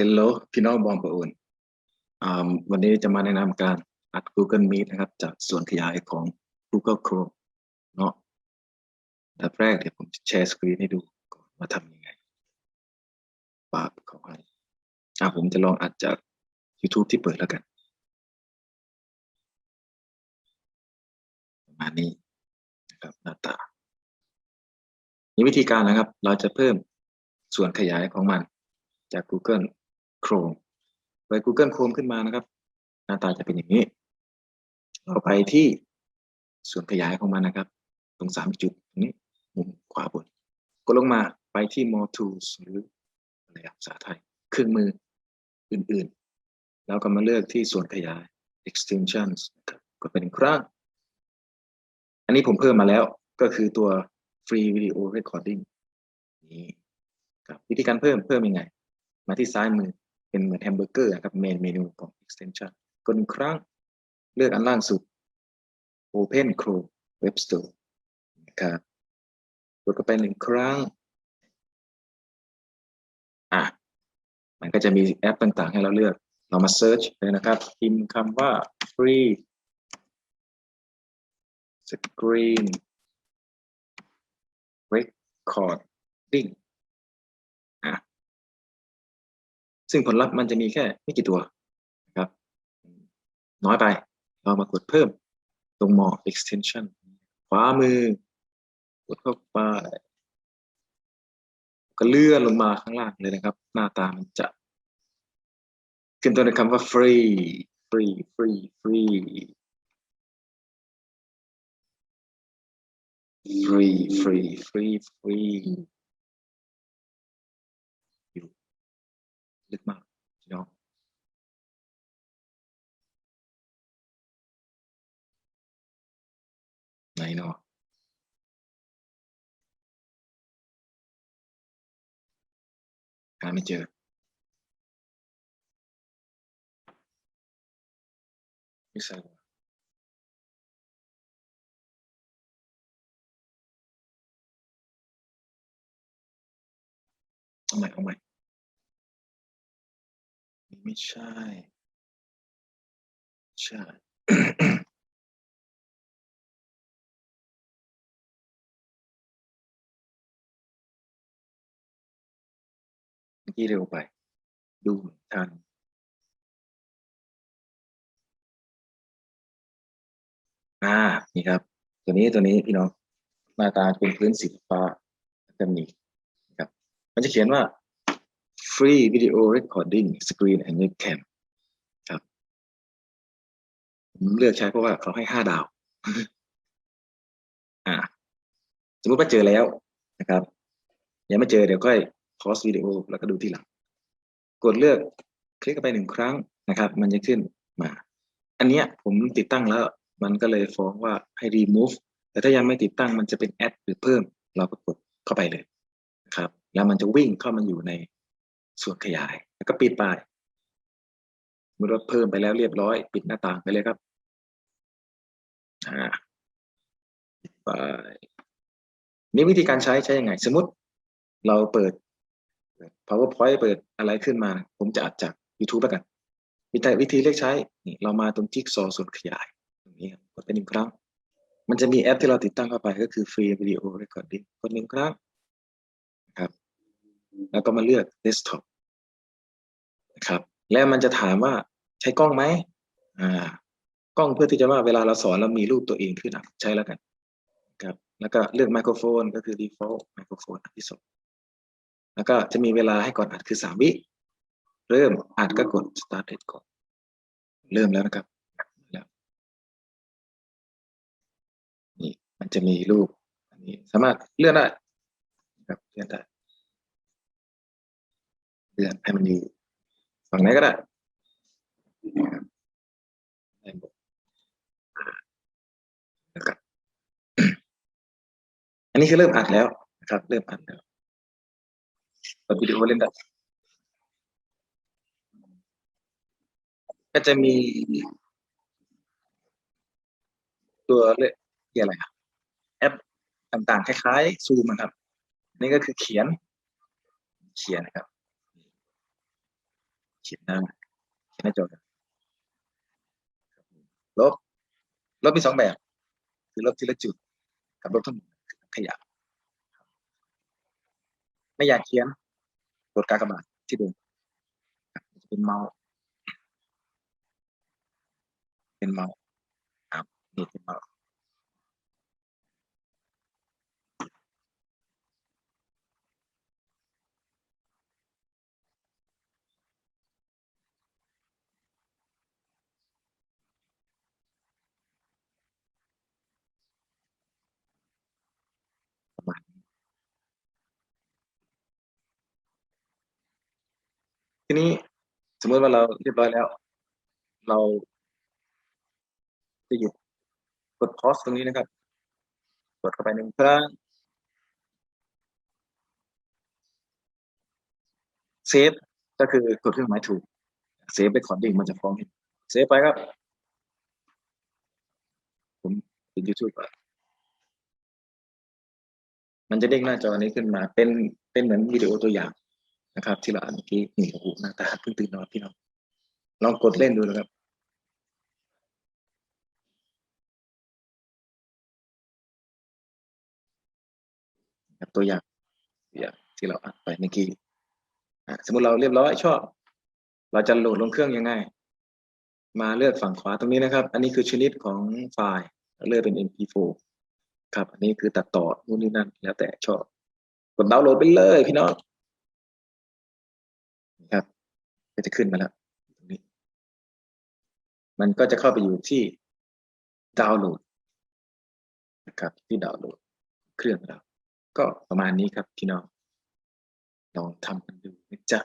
Hello พี่น้องบองประอุ่นวันนี้จะมาแนะนำการอัด Google Meet นะครับ จากส่วนขยายของ Google Chrome เนาะแต่แรกเดี๋ยวผมแชร์สกรีนให้ดูก่อนว่าทำยังไงปาบเข้าไปอ่าผมจะลองอัดจาก YouTube ที่เปิดแล้วกัน ประมาณนี้นะครับหน้าตามีวิธีการนะครับ เราจะเพิ่มส่วนขยายของมันจาก Google Chrome ไป Google Chrome ขึ้นมานะครับ หน้าตาจะเป็นอย่างนี้ เราไปที่ส่วนขยายของมันนะครับ ตรงสามจุดตรงนี้มุมขวาบนกดลงมาไปที่ More Tools หรืออะไรครับภาษาไทย เครื่องมืออื่นๆ แล้วก็มาเลือกที่ส่วนขยาย extensions นะครับกดไปหนึ่งครั้ง อันนี้ผมเพิ่มมาแล้วก็คือตัว free video recording นี่ครับวิธีการเพิ่มเพิ่มยังไง มาที่ซ้ายมือ เป็นเหมือนแฮมเบอร์เกอร์ครับเมนเมนูของ extension กดหนึ่งครั้งเลือกอันล่างสุด Open Chrome Web Store นะครับกดเข้าไปหนึ่งครั้งอะมันก็จะมีแอปต่างๆ ให้เราเลือกเรามา search เลยนะครับพิมพ์คำว่า free screen recording ซึ่งผลลัพธ์มันจะมีแค่ไม่กี่ตัวนะครับ น้อยไป เรามากดเพิ่มตรง more extension ขวามือกดเข้าไปก็เลื่อนลงมาข้างล่างเลยนะครับ หน้าตามันจะ ขึ้นต้นด้วยคำว่า free free free free free free free free được mở đó này nó à mình chưa? Biết sao không này không này. ไม่ใช่ใช่ ใช่ เมื่อกี้เร็วไป ดูเหมือนทันอ่านี่ครับ ตัวนี้ตัวนี้พี่น้องหน้าตาเป็นพื้นสีฟ้าแบบนี้นะครับ มันจะเขียนว่า free video recording screen and webcam ครับผมเลือกใช้เพราะว่าเขาให้ห้าดาว อ่า สมมติว่าเจอแล้วนะครับ ยังไม่เจอเดี๋ยวค่อย pause วิดีโอแล้วก็ดูทีหลัง กดเลือกคลิกไปหนึ่งครั้งนะครับ มันจะขึ้นมา อันเนี้ยผมติดตั้งแล้ว มันก็เลยฟ้องว่าให้ remove แต่ถ้ายังไม่ติดตั้งมันจะเป็น add หรือเพิ่ม เราก็กดเข้าไปเลยนะครับ แล้วมันจะวิ่งเข้ามาอยู่ใน ส่วนขยาย แล้วก็ปิดไปสมมติว่าเพิ่มไปแล้วเรียบร้อย ปิดหน้าต่างไปเลยครับปิดไปนี่วิธีการใช้ใช้ยังไง สมมติเราเปิด powerpoint เปิดอะไรขึ้นมา ผมจะอัดจาก YouTube แล้วกันวิธีวิธีเลือกใช้นี่เรามาตรงจิ๊กซอว์ส่วนขยายตรงนี้ครับกดไปหนึ่งครั้ง มันจะมีแอปที่เราติดตั้งเข้าไปก็คือ Free Video Recording กดหนึ่งครั้ง แล้วก็มาเลือก Desktop นะครับ แล้วมันจะถามว่าใช้กล้องไหมอ่ากล้องเพื่อที่จะว่าเวลาเราสอนเรามีรูปตัวเองขึ้นอะ ใช้แล้วกันครับแล้วก็เลือกไมโครโฟนก็คือ default ไมโครโฟนอันที่สองแล้วก็จะมีเวลาให้ก่อนอัดคือสามวิ เริ่มอัดก็กด start it ก่อน เริ่มแล้วนะครับแล้วนี่มันจะมีรูป อันนี้สามารถเลื่อนได้ครับเลื่อนได้ เลือนให้มันอยู่ฝั่งไหนก็ได้นะครับได้หมดนะครับอันนี้คือเริ่มอัดแล้วนะครับ เริ่มอัดแล้วเปิดวิดีโอเล่นได้ก็จะมีตัวเรียกเรียกอะไรครับแอปต่างๆ คล้ายๆซูมครับนี่ก็คือเขียน เขียนนะครับ เขียนหน้าเขียนหน้าจอครับลบลบมีสองแบบ คือลบทีละจุด กับลบทั้งหมดขยะไม่อยากเขียนกดกากบาทที่เดิมครับจะเป็นเมาส์เป็นเมาส์ครับนี่เป็นเมาส์ ทีนี้สมมติว่าเราเรียบร้อยแล้ว เราจะหยุดกด pause ตรงนี้นะครับ กดเข้าไปหนึ่งครั้งเซฟก็คือกดเครื่องหมายถูก เซฟไปคอร์ดิ้งมันจะฟ้องเซฟไปครับ ผมปิด YouTube อะมันจะเด้งหน้าจอนี้ขึ้นมาเป็นเป็นเหมือนวิดีโอตัวอย่าง นะครับ ที่เราอ่านเมื่อกี้นี่โอ้โหหน้าตาเพิ่งตื่นนอนพี่น้องลองกดเล่นดูนะครับตัวอย่างอย่างที่เราอ่านไปเมื่อกี้สมมติเราเรียบร้อยชอบ เราจะโหลดลงเครื่องยังไง มาเลือกฝั่งขวาตรงนี้นะครับ อันนี้คือชนิดของไฟล์เลือกเป็น mp4 ครับ อันนี้คือตัดต่อนู่นนี่นั่น แล้วแต่ชอบ กดดาวน์โหลดไปเลยพี่น้องครับ ก็จะขึ้นมาแล้วตรงนี้ มันก็จะเข้าไปอยู่ที่ดาวน์โหลดนะครับ ที่ดาวน์โหลดเครื่องเราก็ประมาณนี้ครับพี่น้องลองทำกันดูนะจ๊ะ